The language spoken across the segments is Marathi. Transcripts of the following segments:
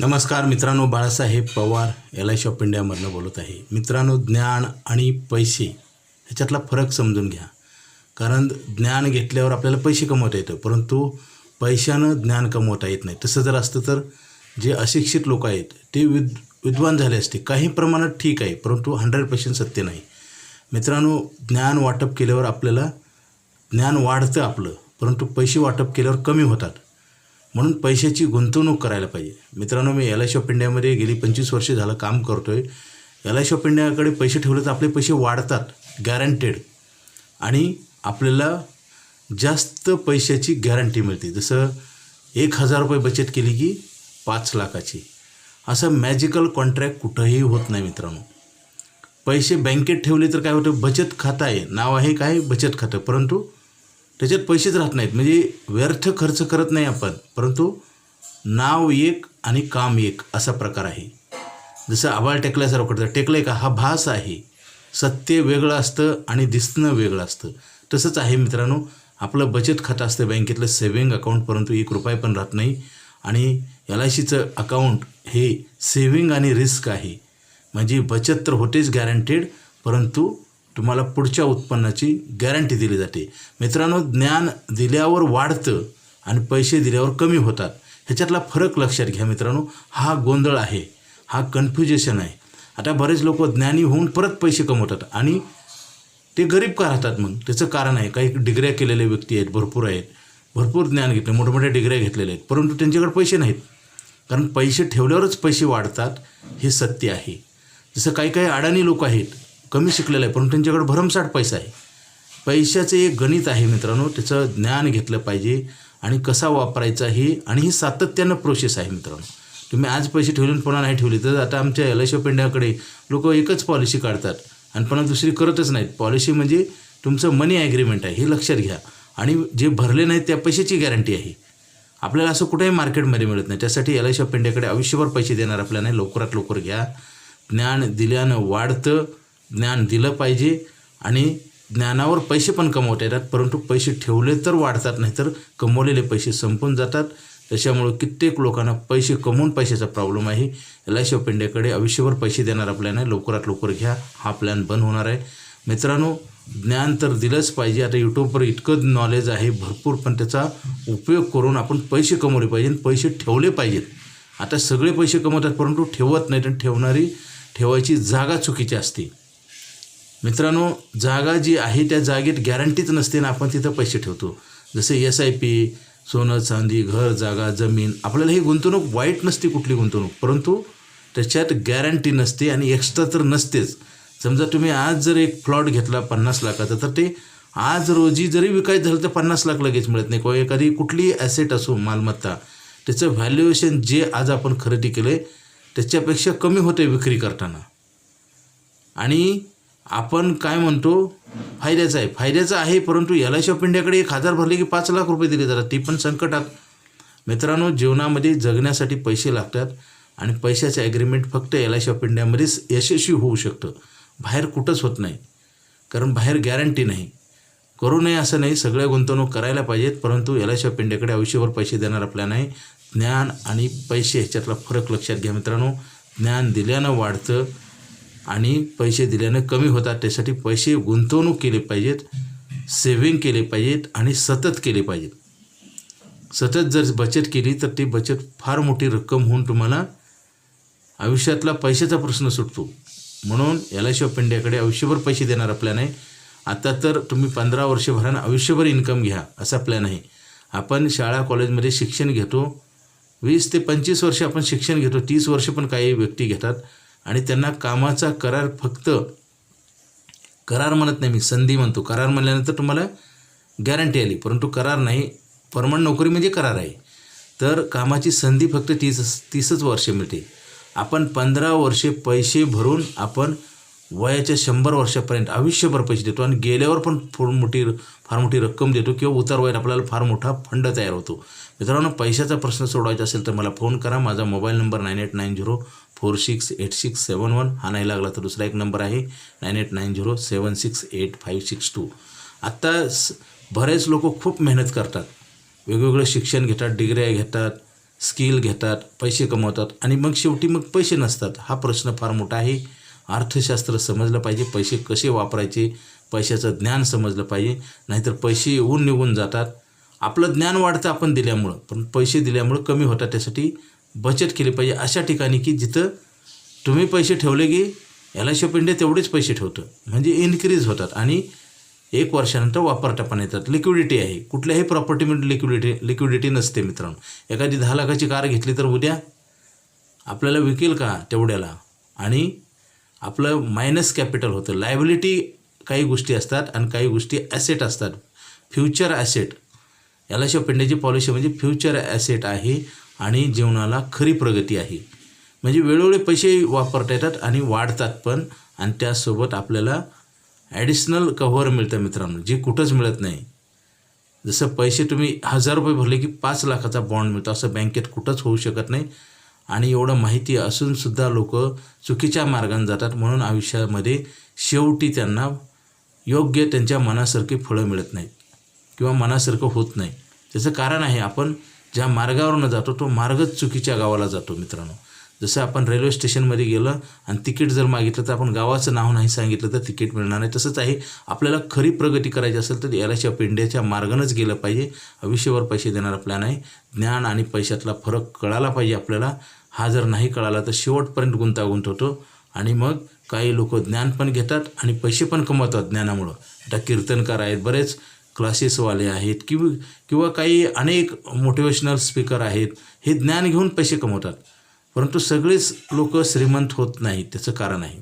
नमस्कार मित्रांनो Balasaheb Pawar L I shop इंडियामधनं बोलत आहे. मित्रांनो ज्ञान आणि पैसे ह्याच्यातला फरक समजून घ्या. कारण ज्ञान घेतल्यावर आपल्याला पैसे कमवता येतं परंतु पैशानं ज्ञान कमवता येत नाही. तसं जर असतं तर जे अशिक्षित लोक आहेत ते विद विद्वान झाले असते. काही प्रमाणात ठीक आहे परंतु हंड्रेड पर्सेंट सत्य नाही. मित्रांनो ज्ञान वाटप केल्यावर आपल्याला ज्ञान वाढतं आपलं परंतु पैसे वाटप केल्यावर कमी होतात. म्हणून पैशाची गुंतवणूक करायला पाहिजे. मित्रांनो मी एल आय शॉप इंडियामध्ये गेली पंचवीस वर्षे झालं काम करतो आहे एल आय शॉप इंडियाकडे पैसे ठेवले तर आपले पैसे वाढतात गॅरंटेड आणि आपल्याला जास्त पैशाची गॅरंटी मिळते. जसं एक हजार रुपये बचत केली की पाच लाखाची. असं मॅजिकल कॉन्ट्रॅक्ट कुठंही होत नाही मित्रांनो. पैसे बँकेत ठेवले तर काय होतं? बचत खातं आहे. नाव आहे काय? बचत खातं. परंतु त्याच्यात पैसेच राहत नाहीत. म्हणजे व्यर्थ खर्च करत नाही आपण. परंतु नाव एक आणि काम एक असा प्रकार आहे. जसं आबाळ टेकल्यासारखं करतं टेकलं का? हा भास आहे. सत्य वेगळं असतं आणि दिसणं वेगळं असतं. तसंच आहे मित्रांनो आपलं बचत खातं असतं बँकेतलं सेविंग अकाउंट परंतु एक रुपये पण राहत नाही. आणि एल आय सीचं अकाउंट हे सेविंग आणि रिस्क आहे. म्हणजे बचत तर होतेच गॅरंटेड परंतु तुम्हाला पुढच्या उत्पन्नाची गॅरंटी दिली जाते. मित्रांनो ज्ञान दिल्यावर वाढतं आणि पैसे दिल्यावर कमी होतात. ह्याच्यातला फरक लक्षात घ्या मित्रांनो. हा गोंधळ आहे. हा कन्फ्युजेशन आहे. आता बरेच लोक ज्ञानी होऊन परत पैसे कमवतात आणि ते गरीब का राहतात मग? त्याचं कारण आहे. काही डिग्र्या केलेले व्यक्ती आहेत भरपूर आहेत. भरपूर ज्ञान घेतले मोठमोठ्या डिग्र्या घेतलेल्या आहेत. परंतु त्यांच्याकडे पैसे नाहीत. कारण पैसे ठेवल्यावरच पैसे वाढतात हे सत्य आहे. जसं काही काही अडाणी लोक आहेत कमी शिकलेलं आहे परंतु त्यांच्याकडे भरमसाठ पैसा आहे. पैशाचं एक गणित आहे मित्रांनो त्याचं ज्ञान घेतलं पाहिजे आणि कसा वापरायचा हे आणि ही सातत्यानं प्रोसेस आहे मित्रांनो. तुम्ही आज पैसे ठेवले आणि पुन्हा नाही ठेवले तर आता आमच्या एल आय पेंड्याकडे लोक एकच पॉलिसी काढतात आणि पुन्हा दुसरी करतच नाहीत. पॉलिसी म्हणजे तुमचं मनी ॲग्रीमेंट आहे हे लक्षात घ्या. आणि जे भरले नाहीत त्या पैशाची गॅरंटी आहे. आपल्याला असं कुठेही मार्केटमध्ये मिळत नाही. त्यासाठी एल आय शॉप इंडियाकडे आयुष्यभर पैसे देणार आपल्याला नाही. लवकरात लवकर घ्या. ज्ञान दिल्यानं वाढतं. ज्ञान दिलं पाहिजे आणि ज्ञानावर पैसे पण कमवता येतात परंतु पैसे ठेवले तर वाढतात नाहीतर कमवलेले पैसे संपून जातात. त्याच्यामुळं कित्येक लोकांना पैसे कमवून पैशाचा प्रॉब्लेम आहे. एल आय सी ऑफ इंडियाकडे आयुष्यभर पैसे देणारा प्लॅन आहे लवकरात लवकर घ्या. हा प्लॅन बंद होणार आहे. मित्रांनो ज्ञान तर दिलंच पाहिजे. आता यूट्यूबवर इतकं नॉलेज आहे भरपूर पण त्याचा उपयोग करून आपण पैसे कमवले पाहिजे पैसे ठेवले पाहिजेत. आता सगळे पैसे कमवतात परंतु ठेवत नाहीत आणि ठेवणारी ठेवायची जागा चुकीची असते. मित्रांनो जागा जी आहे त्या जागेत गॅरंटीच नसते ना आपण तिथं पैसे ठेवतो. जसे एस आय पी सोनं चांदी घर जागा जमीन आपल्याला ही गुंतवणूक वाईट नसते कुठली गुंतवणूक. परंतु त्याच्यात गॅरंटी नसते आणि एक्स्ट्रा तर नसतेच. समजा तुम्ही आज जर एक प्लॉट घेतला पन्नास लाखाचा तर ते आज रोजी जरी विकायचं झालं तर पन्नास लाख लगेच मिळत नाही. किंवा एखादी कुठलीही ॲसेट असो मालमत्ता त्याचं व्हॅल्युएशन जे आज आपण खरेदी केलं आहे त्याच्यापेक्षा कमी होते विक्री करताना. आणि आपण काय म्हणतो? फायद्याचं आहे. फायद्याचं आहे परंतु एल आय ऑफ इंडियाकडे एक हजार भरले की पाच लाख रुपये दिले जातात. ती पण संकटात. मित्रांनो जीवनामध्ये जगण्यासाठी पैसे लागतात आणि पैशाचं ॲग्रीमेंट फक्त एल आय ऑफ इंडियामध्येच यशस्वी होऊ शकतं. बाहेर कुठंच होत नाही. कारण बाहेर गॅरंटी नाही. करू नये असं नाही सगळ्या गुंतवणूक करायला पाहिजेत परंतु एल आय ऑफ इंडियाकडे आयुष्यभर पैसे देणार आपल्या नाही ज्ञान आणि पैसे ह्याच्यातला फरक लक्षात घ्या मित्रांनो. ज्ञान दिल्यानं वाढतं आणि पैसे दिल्यानं कमी होतात. त्यासाठी पैसे गुंतवणूक केले पाहिजेत सेव्हिंग केले पाहिजेत आणि सतत केले पाहिजेत. सतत जर बचत केली तर ती बचत फार मोठी रक्कम होऊन तुम्हाला आयुष्यातला पैशाचा प्रश्न सुटतो. म्हणून एल आय सी ऑफ इंडियाकडे आयुष्यभर पैसे देणार प्लॅन आहे. आता तर तुम्ही पंधरा वर्षभरानं आयुष्यभर इन्कम घ्या असा प्लॅन आहे. आपण शाळा कॉलेजमध्ये शिक्षण घेतो. वीस ते पंचवीस वर्ष आपण शिक्षण घेतो. तीस वर्ष पण काही व्यक्ती घेतात. आणि त्यांना कामाचा करार फक्त करार म्हणत नाही मी संधी म्हणतो. करार म्हणल्यानंतर तुम्हाला गॅरंटी आली. परंतु करार नाही परमनंट नोकरी म्हणजे करार आहे. तर कामाची संधी फक्त तीस तीसच वर्ष मिळते. आपण पंधरा वर्षे पैसे भरून आपण वयाच्या शंभर वर्षापर्यंत आयुष्यभर पैसे देतो आणि गेल्यावर पण फार मोठी फार मोठी रक्कम देतो किंवा उतार वयात आपल्याला फार मोठा फंड तयार होतो. मित्रांनो पैशाचा प्रश्न सोडवायचा असेल तर मला फोन करा. माझा mobile number nine eight nine zero four six eight six seven one हा नाही लागला तर दुसरा एक नंबर आहे. Nine eight nine zero seven six eight five six two. आत्ता स- बरेच लोक खूप मेहनत करतात. वेगवेगळं शिक्षण घेतात डिग्र्या घेतात स्किल घेतात पैसे कमवतात आणि मग शेवटी मग पैसे नसतात. हा प्रश्न फार मोठा आहे. अर्थशास्त्र समजलं पाहिजे पैसे कसे वापरायचे पैशाचं ज्ञान समजलं पाहिजे नाहीतर पैसे येऊन निघून जातात. आपलं ज्ञान वाढतं आपण दिल्यामुळं पण पैसे दिल्यामुळं कमी होतात. त्यासाठी बचत केली पाहिजे अशा ठिकाणी की जिथं तुम्ही पैसे ठेवले की L I C of India तेवढेच पैसे ठेवतं. म्हणजे इन्क्रीज होतात आणि एक वर्षानंतर वापरता पण येतात. लिक्विडिटी आहे. कुठल्याही प्रॉपर्टीमध्ये लिक्विडिटी लिक्विडिटी नसते मित्रांनो. एखादी दहा लाखाची कार घेतली तर उद्या आपल्याला विकेल का तेवढ्याला? आणि आपलं मायनस कॅपिटल होतं. लायबिलिटी काही गोष्टी असतात आणि काही गोष्टी ॲसेट असतात. फ्युचर ॲसेट याला शिवपिंड्याची पॉलिसी म्हणजे फ्युचर ॲसेट आहे आणि जीवनाला खरी प्रगती आहे. म्हणजे वेळोवेळी पैसे वापरता येतात आणि वाढतात पण आणि त्यासोबत आपल्याला ॲडिशनल कव्हर मिळतं मित्रांनो जे कुठंच मिळत नाही. जसं पैसे तुम्ही हजार रुपये भरले की पाच लाखाचा बॉन्ड मिळतो असं बँकेत कुठंच होऊ शकत नाही. आणि एवढं माहिती असूनसुद्धा लोक चुकीच्या मार्गाने जातात म्हणून आयुष्यामध्ये शेवटी त्यांना योग्य त्यांच्या मनासारखी फळं मिळत नाहीत. किंवा मनासारखं होत नाही. त्याचं कारण आहे आपण ज्या मार्गावरनं जातो तो मार्गच चुकीच्या गावाला जातो मित्रांनो. जसं आपण रेल्वे स्टेशनमध्ये गेलं आणि तिकीट जर मागितलं तर आपण गावाचं नाव नाही सांगितलं तर तिकीट मिळणार नाही. तसंच आहे आपल्याला खरी प्रगती करायची असेल तर एल आय सी ऑफ इंडियाच्या मार्गानंच गेलं पाहिजे. आयुष्यभर पैसे देणारा प्लॅन आहे. ज्ञान आणि पैशातला फरक कळाला पाहिजे आपल्याला. हा जर नाही कळाला तर शेवटपर्यंत गुंतागुंत होतो. आणि मग काही लोक ज्ञान पण घेतात आणि पैसे पण कमवतात ज्ञानामुळं. आता कीर्तनकार आहेत बरेच. क्लासेसवाले आहेत किंवा किंवा काही अनेक मोटिवेशनल स्पीकर आहेत हे ज्ञान घेऊन पैसे कमवतात. परंतु सगळेच लोक श्रीमंत होत नाही त्याचं कारण आहे.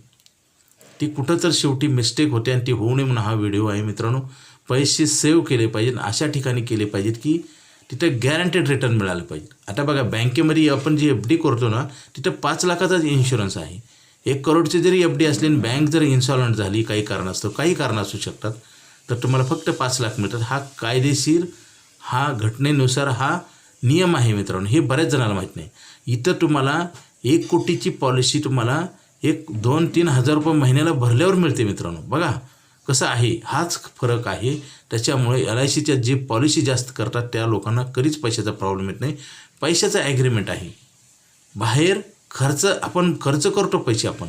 ती कुठं तर शेवटी मिस्टेक होते आणि ती होऊ नये म्हणून हा व्हिडिओ आहे मित्रांनो. पैसे सेव्ह केले पाहिजेत अशा ठिकाणी केले पाहिजेत की तिथं गॅरंटेड रिटर्न मिळालं पाहिजे. आता बघा बँकेमध्ये आपण जी एफ डी करतो ना तिथं पाच लाखाचाच इन्शुरन्स आहे. एक करोडची जरी एफ डी असली आणि बँक जर इन्सॉलंट झाली काही कारण असतो काही कारण असू शकतात. तर तुम्हाला फक्त पाच लाख मिळतात. हा कायदेशीर हा घटनेनुसार हा नियम आहे मित्रांनो. हे बऱ्याच जणांना माहीत नाही. इथं तुम्हाला एक कोटीची पॉलिसी तुम्हाला एक दोन तीन हजार रुपये महिन्याला भरल्यावर मिळते मित्रांनो. बघा कसं आहे. हाच फरक आहे. त्याच्यामुळे एल आय सीच्या जे पॉलिसी जास्त करतात त्या लोकांना कधीच पैशाचा प्रॉब्लेम येत नाही. पैशाचा ॲग्रीमेंट आहे. बाहेर खर्च आपण खर्च करतो पैसे आपण.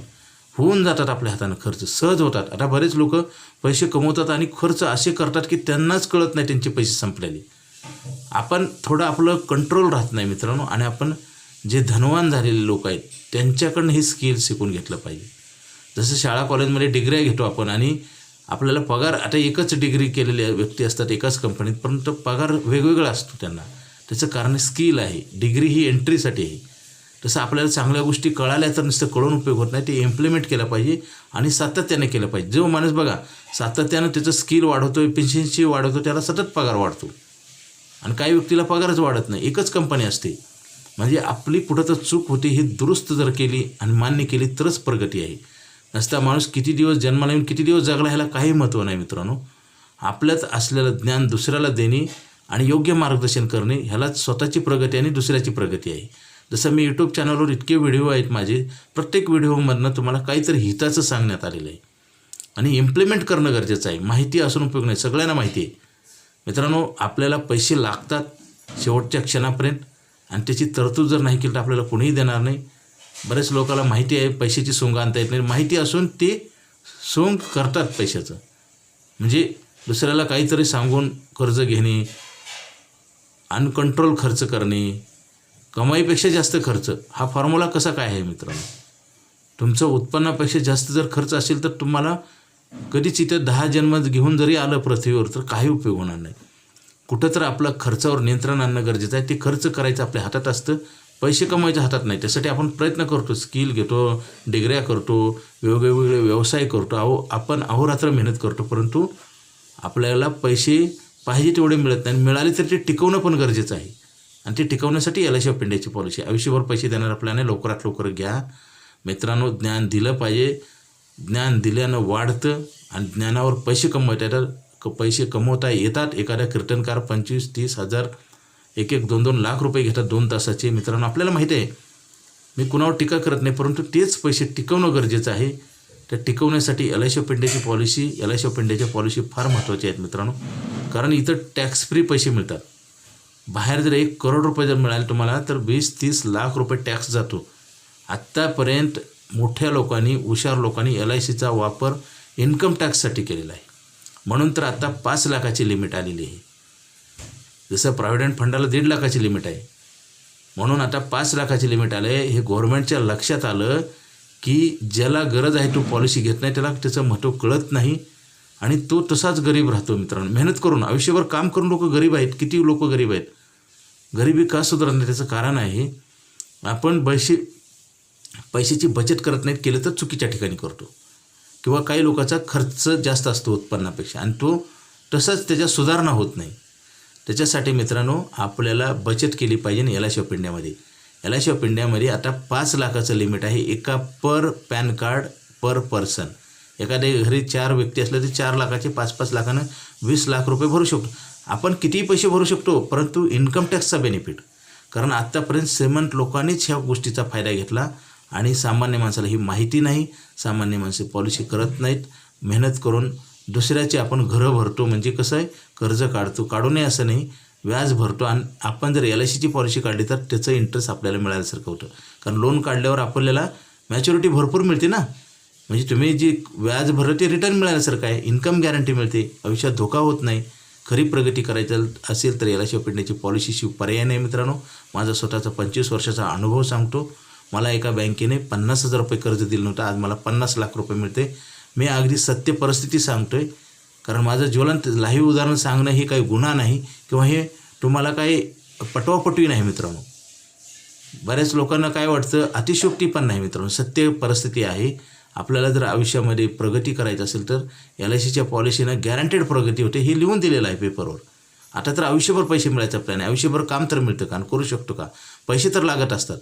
होऊन जातात आपल्या हातानं खर्च सहज होतात. आता बरेच लोक पैसे कमवतात आणि खर्च असे करतात की त्यांनाच कळत नाही त्यांचे पैसे संपलेले. आपण थोडं आपलं कंट्रोल राहत नाही मित्रांनो आणि आपण जे धनवान झालेले लोक आहेत त्यांच्याकडनं हे स्किल शिकून घेतलं पाहिजे. जसं शाळा कॉलेजमध्ये डिग्र्या घेतो आपण आणि आपल्याला पगार आता एकच डिग्री केलेल्या व्यक्ती असतात एकाच कंपनीत परंतु पगार वेगवेगळा असतो त्यांना. त्याचं कारण स्किल आहे. डिग्री ही एंट्रीसाठी आहे. तसं आपल्याला चांगल्या गोष्टी कळाल्या तर नुसतं कळून उपयोग होत नाही. ते इम्प्लिमेंट केलं पाहिजे आणि सातत्याने केलं पाहिजे. जो माणूस बघा सातत्यानं त्याचं स्किल वाढवतो पेन्शनशी वाढवतो त्याला सतत पगार वाढतो. आणि काही व्यक्तीला पगारच वाढत नाही. एकच कंपनी असते. म्हणजे आपली कुठं तर चूक होती ही दुरुस्त जर केली आणि मान्य केली तरच प्रगती आहे. नसता माणूस किती दिवस जन्माला येऊन किती दिवस जगला ह्याला काही महत्त्व नाही मित्रांनो. आपल्यात असलेलं ज्ञान दुसऱ्याला देणे आणि योग्य मार्गदर्शन करणे ह्यालाच स्वतःची प्रगती आणि दुसऱ्याची प्रगती आहे. जसं मी यूट्यूब चॅनलवर इतके व्हिडिओ आहेत माझे प्रत्येक व्हिडिओमधनं तुम्हाला काहीतरी हिताचं सांगण्यात आलेलं आहे. आणि इम्प्लिमेंट करणं गरजेचं आहे. माहिती असून उपयोग नाही. सगळ्यांना माहिती आहे. मित्रांनो आपल्याला पैसे लागतात शेवटच्या क्षणापर्यंत. आणि त्याची तरतूद जर नाही केली तर आपल्याला कोणीही देणार नाही. बरेच लोकांना माहिती आहे पैशाची सोंग आणता येत नाही. माहिती असून ते सोंग करतात पैशाचं. म्हणजे दुसऱ्याला काहीतरी सांगून कर्ज घेणे अनकंट्रोल खर्च करणे कमाईपेक्षा जास्त खर्च. हा फॉर्म्युला कसा काय आहे मित्रांनो? तुमचं उत्पन्नापेक्षा जास्त जर खर्च असेल तर तुम्हाला कधीच इथं दहा जन्म घेऊन जरी आलं पृथ्वीवर तर काही उपयोग होणार नाही. कुठं तर आपलं खर्चावर नियंत्रण आणणं गरजेचं आहे. ते खर्च करायचं आपल्या हातात असतं. पैसे कमवायच्या हातात नाही. त्यासाठी आपण प्रयत्न करतो. स्किल घेतो डिग्र्या करतो वेगवेगळे व्यवसाय करतो. अहो आपण अहोरात्र मेहनत करतो. परंतु आपल्याला पैसे पाहिजे तेवढे मिळत नाही. मिळाले तर ते टिकवणं पण गरजेचं आहे. आणि ते टिकवण्यासाठी एल आय सी ऑफ इंडियाची पॉलिसी आयुष्यभर पैसे देणार आपल्याने लवकरात लवकर घ्या. मित्रांनो ज्ञान दिलं पाहिजे. ज्ञान दिल्यानं वाढतं आणि ज्ञानावर पैसे कमवता येतात क पैसे कमवता येतात. एखाद्या कीर्तनकार पंचवीस तीस हजार एक एक दोन दोन लाख रुपये घेतात दोन तासाचे. मित्रांनो आपल्याला माहिती आहे मी कुणावर टीका करत नाही परंतु तेच पैसे टिकवणं गरजेचं आहे. त्या टिकवण्यासाठी एल आय सी ऑफ इंडियाची policy L I C of इंडियाच्या पॉलिसी फार महत्त्वाची आहेत मित्रांनो. कारण इथं टॅक्स फ्री पैसे मिळतात. बाहेर जर एक करोड रुपये जर मिळाले तुम्हाला तर वीस तीस लाख रुपये टॅक्स जातो. आत्तापर्यंत मोठ्या लोकांनी हुशार लोकांनी एल आय सीचा वापर इन्कम टॅक्ससाठी केलेला आहे. म्हणून तर आत्ता पाच लाखाची लिमिट आलेली आहे. जसं प्रॉव्हिडंट फंडाला दीड लाखाची लिमिट आहे. म्हणून आता पाच लाखाची लिमिट आलं आहे हे गव्हर्नमेंटच्या लक्षात आलं की ज्याला गरज आहे तो पॉलिसी घेत नाही त्याला त्याचं महत्त्व कळत नाही. आणि तो तसाच गरीब राहतो मित्रांनो. मेहनत करून आयुष्यभर काम करून लोक गरीब आहेत. किती लोक गरीब आहेत? गरिबी का सुधारणार त्याचं कारण आहे? आपण पैसे पैशाची बचत करत नाहीत केलं तर चुकीच्या ठिकाणी करतो. किंवा काही लोकांचा खर्च जास्त असतो उत्पन्नापेक्षा आणि तो तसंच त्याच्या सुधारणा होत नाही. त्याच्यासाठी मित्रांनो आपल्याला बचत केली पाहिजे एल आय सी ऑफ इंडियामध्ये. एल आय सी ऑफ इंडियामध्ये आता पाच लाखाचं लिमिट आहे. एका per PAN card per person. एखाद्या घरी चार व्यक्ती असल्या तर चार लाखाचे पाच पाच लाखानं वीस लाख रुपये भरू शकतो. आपण कितीही पैसे भरू शकतो परंतु इन्कम टॅक्सचा बेनिफिट कारण आत्तापर्यंत श्रीमंत लोकांनीच ह्या गोष्टीचा फायदा घेतला आणि सामान्य माणसाला ही माहिती नाही सामान्य माणसे पॉलिसी करत नाहीत. मेहनत करून दुसऱ्याचे आपण घरं भरतो म्हणजे कसं आहे? कर्ज काढतो काढू नये असं नाही. व्याज भरतो आणि आपण जर एल आय सीची पॉलिसी काढली तर त्याचं इंटरेस्ट आपल्याला मिळाल्यासारखं होतं. कारण लोन काढल्यावर आपल्याला मॅच्युरिटी भरपूर मिळते ना. म्हणजे तुम्ही जी व्याज भरलं ते रिटर्न मिळाल्यासारखं आहे. इन्कम गॅरंटी मिळते. आयुष्यात धोका होत नाही. खरी प्रगती करायचं असेल तर याला आय सी पॉलिसीशिव पर्याय नाही मित्रांनो. माझा स्वतःचा पंचवीस वर्षाचा अनुभव सांगतो. मला एका बँकेने पन्नास हजार रुपये कर्ज दिलं नव्हतं. आज मला पन्नास लाख रुपये मिळते मी अगदी सत्य परिस्थिती सांगतोय. कारण माझं ज्वलंत लाईव्ह उदाहरण सांगणं हे काही गुन्हा नाही किंवा हे तुम्हाला काही पटवापटवी नाही मित्रांनो. बऱ्याच लोकांना काय वाटतं? अतिशोक्ती पण नाही मित्रांनो. सत्य परिस्थिती आहे. आपल्याला जर आयुष्यामध्ये प्रगती करायची असेल तर एल आय सीच्या पॉलिसीनं गॅरंटेड प्रगती होते हे लिहून दिलेलं आहे पेपरवर आता तर आयुष्यभर पैसे मिळायचा प्लॅन आहे. आयुष्यभर काम तर मिळतं का? आणि करू शकतो का? पैसे तर लागत असतात.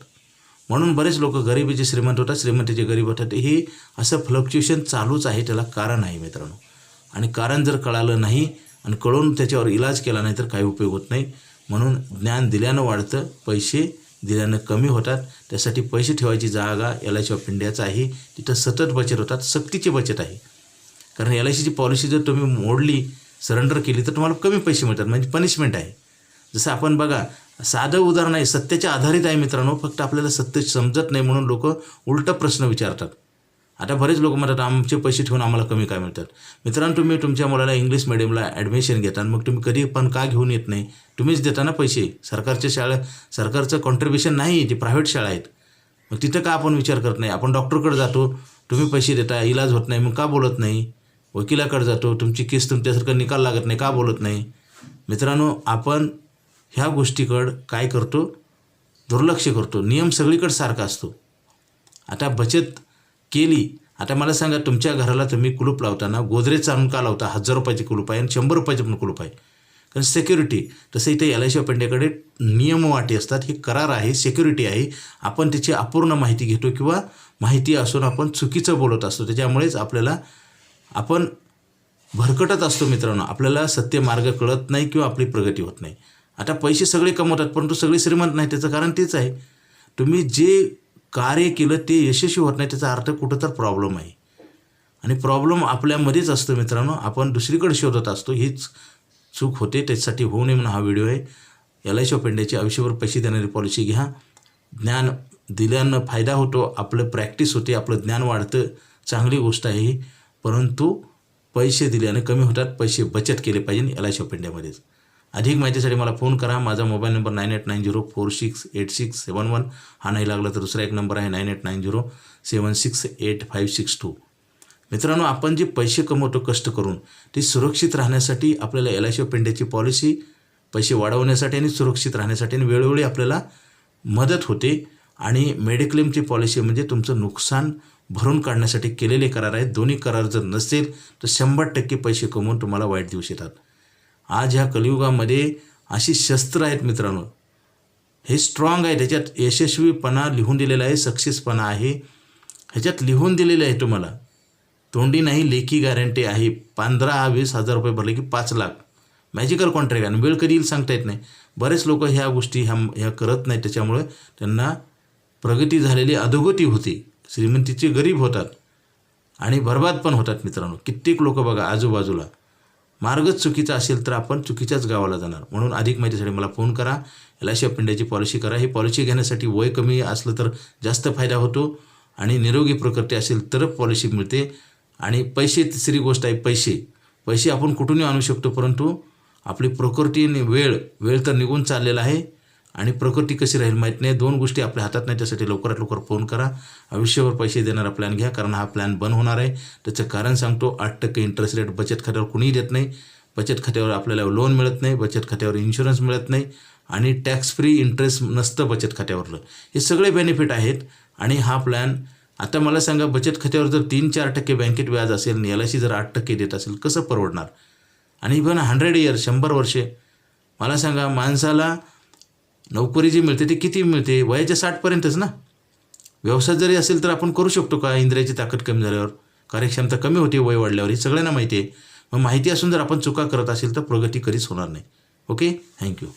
म्हणून बरेच लोक गरिबीचे श्रीमंत होतात श्रीमंतीचे गरीब होतात हे असं फ्लक्च्युएशन चालूच आहे त्याला कारण आहे मित्रांनो. आणि कारण जर कळालं नाही आणि कळून त्याच्यावर इलाज केला नाही तर काही उपयोग होत नाही. म्हणून ज्ञान दिल्यानं वाढतं पैसे दिल्यानं कमी होतात. त्यासाठी पैसे ठेवायची जागा एल आय सी ऑफ इंडियाचा आहे. तिथं सतत बचत होतात. सक्तीची बचत आहे. कारण एल आय सीची पॉलिसी जर तुम्ही मोडली सरेंडर केली तर तुम्हाला कमी पैसे मिळतात. म्हणजे पनिशमेंट आहे. जसं आपण बघा साधं उदाहरण आहे. सत्याच्या आधारित आहे मित्रांनो. फक्त आपल्याला सत्य समजत नाही म्हणून लोक उलटा प्रश्न विचारतात. आता बरेच लोक म्हणतात आमचे पैसे ठेवून आम्हाला कमी काय मिळतात? मित्रांनो तुम्ही तुमच्या मुलाला इंग्लिश मिडियमला ॲडमिशन घेता मग तुम्ही कधी पण का घेऊन येत नाही? तुम्हीच देता ना पैसे? सरकारच्या शाळा सरकारचं कॉन्ट्रिब्युशन नाही ते प्रायव्हेट शाळा आहेत. मग तिथं का आपण विचार करत नाही? आपण डॉक्टरकडे जातो तुम्ही पैसे देता इलाज होत नाही मग का बोलत नाही? वकिलाकडे जातो तुमची केस तुमच्यासारखं निकाल लागत नाही का बोलत नाही? मित्रांनो आपण ह्या गोष्टीकडं काय करतो? दुर्लक्ष करतो. नियम सगळीकडे सारखा असतो. आता बचत केली. आता मला सांगा तुमच्या घराला तुम्ही कुलूप लावताना गोदरेज आणून का लावता? हजार रुपयाचे कुलूप आहे आणि शंभर रुपयाचे पण कुलूप आहे. कारण सिक्युरिटी तसं इथे एल आय सी पेंडेकडे नियम नियमवाटी असतात. हे करार आहे सिक्युरिटी आहे. आपण त्याची अपूर्ण माहिती घेतो किंवा माहिती असून आपण चुकीचं बोलत असतो. त्याच्यामुळेच आपल्याला आपण भरकटत असतो मित्रांनो. आपल्याला सत्य मार्ग कळत नाही किंवा आपली प्रगती होत नाही. आता पैसे सगळे कमवतात परंतु सगळे श्रीमंत नाही. त्याचं कारण तेच आहे. तुम्ही जे कार्य केलं ते यशस्वी होत नाही त्याचा अर्थ कुठं तर प्रॉब्लेम आहे. आणि प्रॉब्लेम आपल्यामध्येच असतो मित्रांनो. आपण दुसरीकडे शोधत असतो. हीच चूक होते. त्याच्यासाठी होऊ नये म्हणून हा व्हिडिओ आहे. एल आय पेंड्याची आयुष्यभर पैसे देणारी पॉलिसी घ्या. ज्ञान दिल्यानं फायदा होतो. आपलं प्रॅक्टिस होते. आपलं ज्ञान वाढतं. चांगली गोष्ट आहे ही. परंतु पैसे दिल्यानं कमी होतात. पैसे बचत केले पाहिजे एल आय पेंड्यामध्येच अधिक माहितीसाठी मला फोन करा. माझा mobile number nine eight nine zero four six eight six seven one. हा नाही लागला तर दुसरा एक नंबर आहे nine eight nine zero seven six eight five six two. मित्रांनो आपण जे पैसे कमवतो कष्ट करून ते सुरक्षित राहण्यासाठी आपल्याला एल आय सी पेंड्याची पॉलिसी पैसे वाढवण्यासाठी आणि सुरक्षित राहण्यासाठी आणि वेळोवेळी आपल्याला मदत होते. आणि मेडिक्लेमची पॉलिसी म्हणजे तुमचं नुकसान भरून काढण्यासाठी केलेले करार आहेत. दोन्ही करार जर नसेल तर शंभर टक्के पैसे कमवून तुम्हाला वाईट दिवस येतात. आज ह्या कलियुगामध्ये अशी शस्त्र आहेत मित्रांनो. हे स्ट्रॉंग आहे त्याच्यात यशस्वीपणा लिहून दिलेला आहे सक्सेसपणा आहे. ह्याच्यात लिहून दिलेलं आहे तुम्हाला. तोंडी नाही लेखी गॅरंटी आहे. पंधरा वीस हजार रुपये भरले की पाच लाख. मॅजिकल कॉन्ट्रॅक्ट आणि वेळ कधी येईल सांगता येत नाही. बरेच लोक ह्या गोष्टी ह्या ह्या करत नाहीत. त्याच्यामुळे त्यांना प्रगती झालेली अधोगती होती. श्रीमंतीचे गरीब होतात. आणि बर्बाद पण होतात मित्रांनो. कित्येक लोक बघा आजूबाजूला. मार्गच चुकीचा असेल तर आपण चुकीच्याच गावाला जाणार. म्हणून अधिक माहितीसाठी मला फोन करा. एल आय सी ऑफ इंडियाची पॉलिसी करा. ही पॉलिसी घेण्यासाठी वय कमी असलं तर जास्त फायदा होतो. आणि निरोगी प्रकृती असेल तर पॉलिसी मिळते. आणि पैसे तिसरी गोष्ट आहे पैसे. पैसे आपण कुठूनही आणू शकतो परंतु आपली प्रकृती आणि वेळ वेळ तर निघून चाललेला आहे. आणि प्रकृती कशी राहील माहीत नाही. दोन गोष्टी आपल्या हातात नाही त्यासाठी लवकरात लवकर फोन करा. आयुष्यभर पैसे देणारा प्लॅन घ्या कारण हा प्लॅन बंद होणार आहे. त्याचं कारण सांगतो आठ टक्के इंटरेस्ट रेट बचत खात्यावर कुणीही देत नाही. बचत खात्यावर आपल्याला लोन मिळत नाही बचत खात्यावर इन्शुरन्स मिळत नाही. आणि टॅक्स फ्री इंटरेस्ट नसतं बचत खात्यावरलं. हे सगळे बेनिफिट आहेत. आणि हा प्लॅन आता मला सांगा बचत खात्यावर जर तीन चार टक्के बँकेत व्याज असेल आणि एल आय सी जर आठ टक्के देत असेल कसं परवडणार? आणि इव्हन हंड्रेड इयर शंभर वर्षे. मला सांगा माणसाला नोकरी जी मिळते ती किती मिळते? वयाच्या साठपर्यंतच ना. व्यवसाय जरी असेल तर आपण करू शकतो का? इंद्रियाची ताकद कमी झाल्यावर कार्यक्षमता कमी होते वय वाढल्यावर हे सगळ्यांना माहिती आहे. मग माहिती असून जर आपण चुका करत असेल तर प्रगती कधीच होणार नाही. Okay thank you